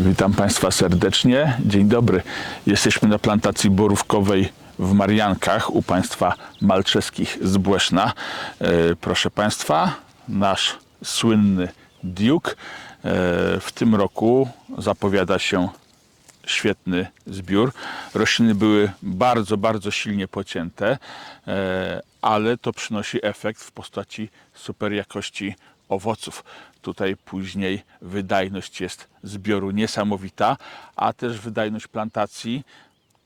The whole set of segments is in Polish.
Witam Państwa serdecznie. Dzień dobry. Jesteśmy na plantacji borówkowej w Mariankach u Państwa Malczewskich z Błeszna. E, Proszę Państwa, nasz słynny Duke e, w tym roku zapowiada się świetny zbiór. Rośliny były bardzo, bardzo silnie pocięte, e, ale to przynosi efekt w postaci super jakości owoców. Tutaj później wydajność jest zbioru niesamowita, a też wydajność plantacji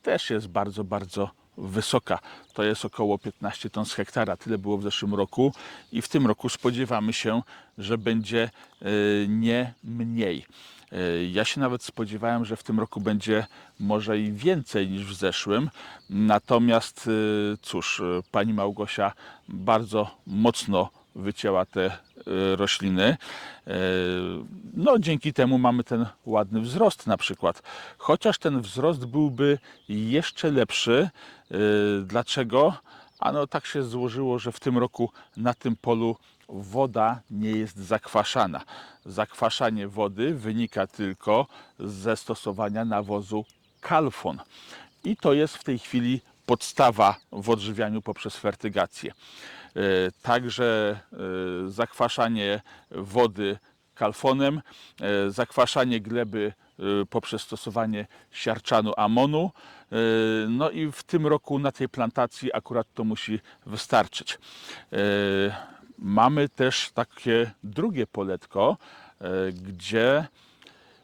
też jest bardzo, bardzo wysoka. To jest około 15 ton z hektara. Tyle było w zeszłym roku i w tym roku spodziewamy się, że będzie e, nie mniej. E, Ja się nawet spodziewałem, że w tym roku będzie może i więcej niż w zeszłym. Natomiast e, cóż, pani Małgosia bardzo mocno wycięła te e, rośliny. E, No, dzięki temu mamy ten ładny wzrost na przykład. Chociaż ten wzrost byłby jeszcze lepszy. E, Dlaczego? Ano tak się złożyło, że w tym roku na tym polu woda nie jest zakwaszana. Zakwaszanie wody wynika tylko ze stosowania nawozu kalfon. I to jest w tej chwili podstawa w odżywianiu poprzez fertygację. E, Także e, zakwaszanie wody kalfonem, e, zakwaszanie gleby poprzez stosowanie siarczanu amonu. No i w tym roku na tej plantacji akurat to musi wystarczyć. Mamy też takie drugie poletko, gdzie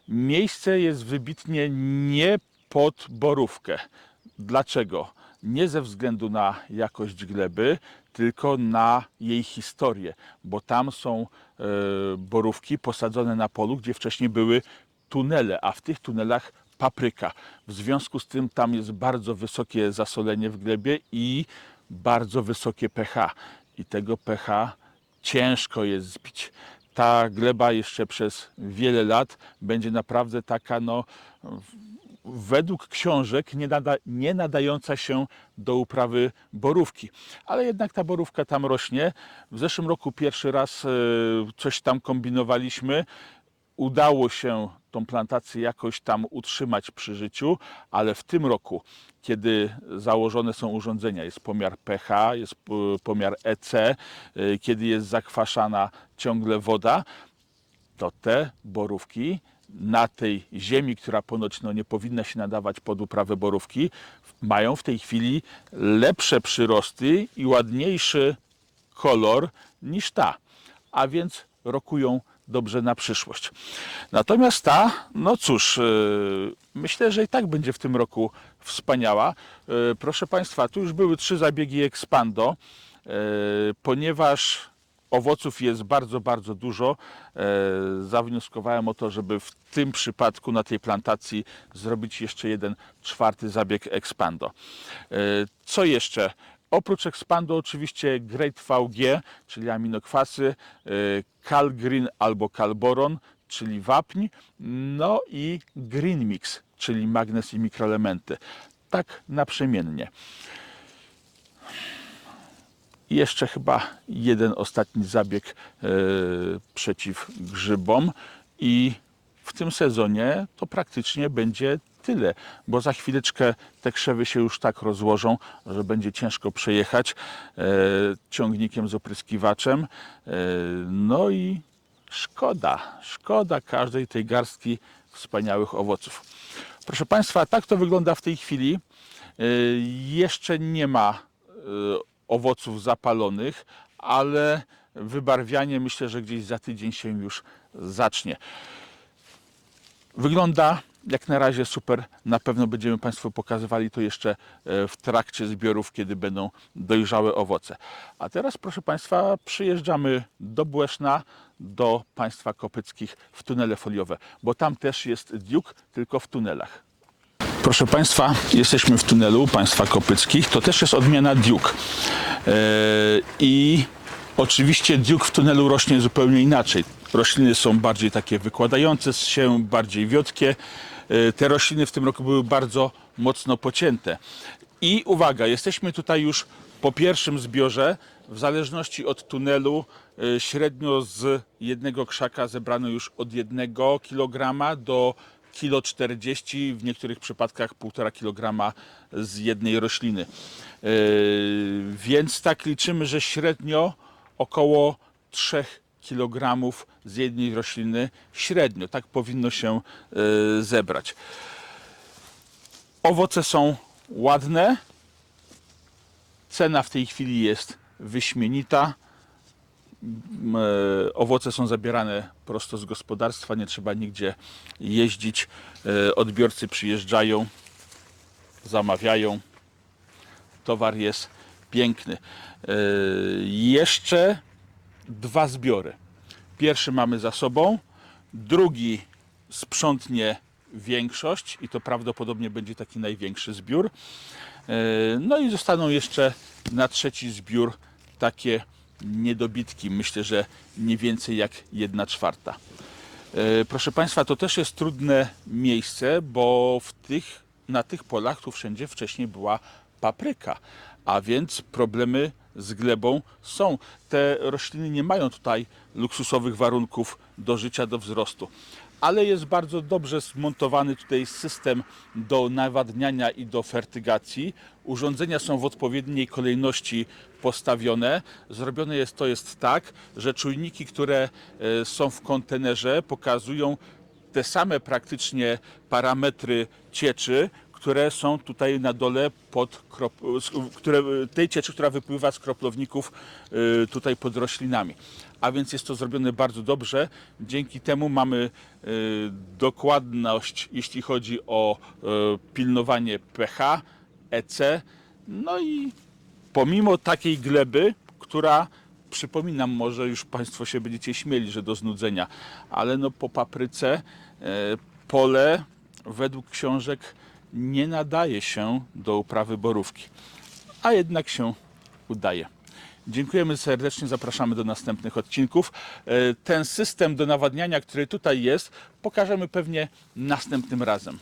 miejsce jest wybitnie nie pod borówkę. Dlaczego? Nie ze względu na jakość gleby, tylko na jej historię, bo tam są e, borówki posadzone na polu, gdzie wcześniej były tunele, a w tych tunelach papryka. W związku z tym tam jest bardzo wysokie zasolenie w glebie i bardzo wysokie pH. I tego pH ciężko jest zbić. Ta gleba jeszcze przez wiele lat będzie naprawdę taka, no, według książek nie, nada, nie nadająca się do uprawy borówki. Ale jednak ta borówka tam rośnie. W zeszłym roku pierwszy raz e, coś tam kombinowaliśmy. Udało się tą plantację jakoś tam utrzymać przy życiu, ale w tym roku, kiedy założone są urządzenia, jest pomiar pH, jest p- pomiar EC, e, kiedy jest zakwaszana ciągle woda, to te borówki na tej ziemi, która ponoć no, nie powinna się nadawać pod uprawę borówki, mają w tej chwili lepsze przyrosty i ładniejszy kolor niż ta. A więc rokują dobrze na przyszłość. Natomiast ta, no cóż, yy, myślę, że i tak będzie w tym roku wspaniała. Yy, Proszę Państwa, tu już były trzy zabiegi Expando, yy, ponieważ owoców jest bardzo, bardzo dużo. E, Zawnioskowałem o to, żeby w tym przypadku na tej plantacji zrobić jeszcze jeden czwarty zabieg Expando. E, Co jeszcze? Oprócz Expando oczywiście Great VG, czyli aminokwasy, e, Calgreen albo Calboron, czyli wapń, no i Green Mix, czyli magnez i mikroelementy. Tak naprzemiennie. I jeszcze chyba jeden ostatni zabieg e, przeciw grzybom i w tym sezonie to praktycznie będzie tyle, bo za chwileczkę te krzewy się już tak rozłożą, że będzie ciężko przejechać e, ciągnikiem z opryskiwaczem. E, no i szkoda, szkoda każdej tej garstki wspaniałych owoców. Proszę Państwa, tak to wygląda w tej chwili. Jeszcze nie ma owoców zapalonych, ale wybarwianie myślę, że gdzieś za tydzień się już zacznie. Wygląda jak na razie super. Na pewno będziemy Państwu pokazywali to jeszcze e, w trakcie zbiorów, kiedy będą dojrzałe owoce. A teraz, proszę Państwa, przyjeżdżamy do Błeszna, do państwa kopyckich w tunele foliowe, bo tam też jest Duke, tylko w tunelach. Proszę Państwa, jesteśmy w tunelu państwa kopyckich. To też jest odmiana Duke. I oczywiście Duke w tunelu rośnie zupełnie inaczej. Rośliny są bardziej takie wykładające się, bardziej wiotkie. E, Te rośliny w tym roku były bardzo mocno pocięte. I uwaga, jesteśmy tutaj już po pierwszym zbiorze. W zależności od tunelu e, średnio z jednego krzaka zebrano już od jednego kilograma do kilo 40, w niektórych przypadkach 1,5 kg z jednej rośliny. Yy, Więc tak liczymy, że średnio około 3 kg z jednej rośliny średnio tak powinno się yy, zebrać. Owoce są ładne. Cena w tej chwili jest wyśmienita. E, Owoce są zabierane prosto z gospodarstwa, nie trzeba nigdzie jeździć. E, Odbiorcy przyjeżdżają, zamawiają. Towar jest piękny. E, Jeszcze dwa zbiory. Pierwszy mamy za sobą, drugi sprzątnie większość i to prawdopodobnie będzie taki największy zbiór. No i zostaną jeszcze na trzeci zbiór takie niedobitki. Myślę, że nie więcej jak jedna czwarta. E, Proszę Państwa, to też jest trudne miejsce, bo w tych, na tych polach tu wszędzie wcześniej była papryka, a więc problemy z glebą są. Te rośliny nie mają tutaj luksusowych warunków do życia, do wzrostu. Ale jest bardzo dobrze zmontowany tutaj system do nawadniania i do fertygacji. Urządzenia są w odpowiedniej kolejności postawione. Zrobione jest to jest tak, że czujniki, które e, są w kontenerze, pokazują te same praktycznie parametry cieczy, które są tutaj na dole pod krop, które, tej cieczy, która wypływa z kroplowników y, tutaj pod roślinami. A więc jest to zrobione bardzo dobrze. Dzięki temu mamy y, dokładność, jeśli chodzi o y, pilnowanie pH, EC. No i pomimo takiej gleby, która przypominam, może już Państwo się będziecie śmieli, że do znudzenia, ale no po papryce e, pole według książek nie nadaje się do uprawy borówki, a jednak się udaje. Dziękujemy serdecznie, zapraszamy do następnych odcinków. E, Ten system do nawadniania, który tutaj jest, pokażemy pewnie następnym razem.